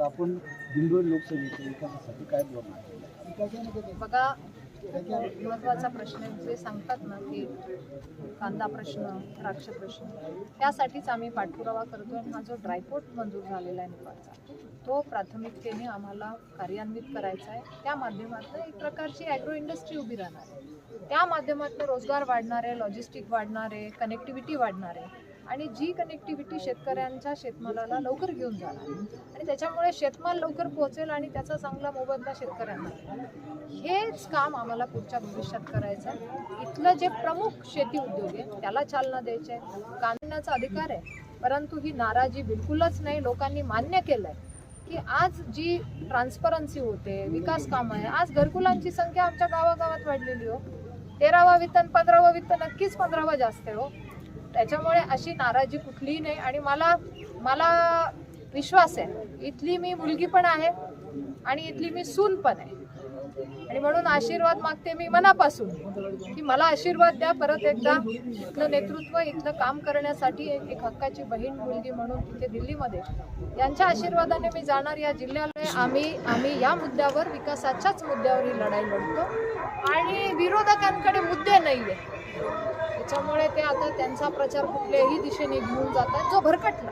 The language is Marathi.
तर आपण दिंडोरी लोकसभेच्या विकासासाठी काय बोलणार बघा महत्त्वाचा प्रश्न जे सांगतात ना की कांदा प्रश्न द्राक्ष प्रश्न त्यासाठीच आम्ही पाठपुरावा करतो आणि हा जो ड्रायपोर्ट मंजूर झालेला आहे निपाळचा तो प्राथमिकतेने आम्हाला कार्यान्वित करायचा आहे. त्या माध्यमातून एक प्रकारची ॲग्रो इंडस्ट्री उभी राहणार आहे. त्या माध्यमातून रोजगार वाढणार आहे लॉजिस्टिक वाढणार आहे कनेक्टिव्हिटी वाढणार आहे आणि जी कनेक्टिव्हिटी शेतकऱ्यांच्या शेतमालाला लवकर घेऊन जाणार आणि त्याच्यामुळे शेतमाल लवकर पोहोचेल आणि त्याचा चांगला मोबदला शेतकऱ्यांना हेच काम आम्हाला पुढच्या भविष्यात करायचं आहे. इथलं जे प्रमुख शेती उद्योग आहे त्याला चालना द्यायची आहे. काढण्याचा अधिकार आहे परंतु ही नाराजी बिलकुलच नाही. लोकांनी मान्य केलं आहे की आज जी ट्रान्सपरन्सी होते विकास कामं आहे आज घरकुलांची संख्या आमच्या गावागावात वाढलेली हो. तेरावा वित्त पंधरावा वित्त नक्कीच पंधरावा जास्त आहे हो. त्याच्यामुळे अशी नाराजी कुठलीही नाही. आणि मला मला विश्वास आहे. इथली मी मुलगी पण आहे. आणि इथली मी सून पण आहे. आणि म्हणून आशीर्वाद मागते मी मनापासून की मला आशीर्वाद द्या परत एकदा इथलं नेतृत्व इथलं काम करण्यासाठी एक हक्काची बहीण मुलगी म्हणून तिथे दिल्लीमध्ये. यांच्या आशीर्वादाने मी जाणार या जिल्ह्याला आम्ही आम्ही या मुद्द्यावर विकासाच्याच मुद्द्यावर ही लढाई लढतो. आणि विरोधकांकडे मुद्दे नाही आहे त्याच्यामुळे ते आता त्यांचा प्रचार कुठल्याही दिशेने घेऊन जातात जो भरकटला.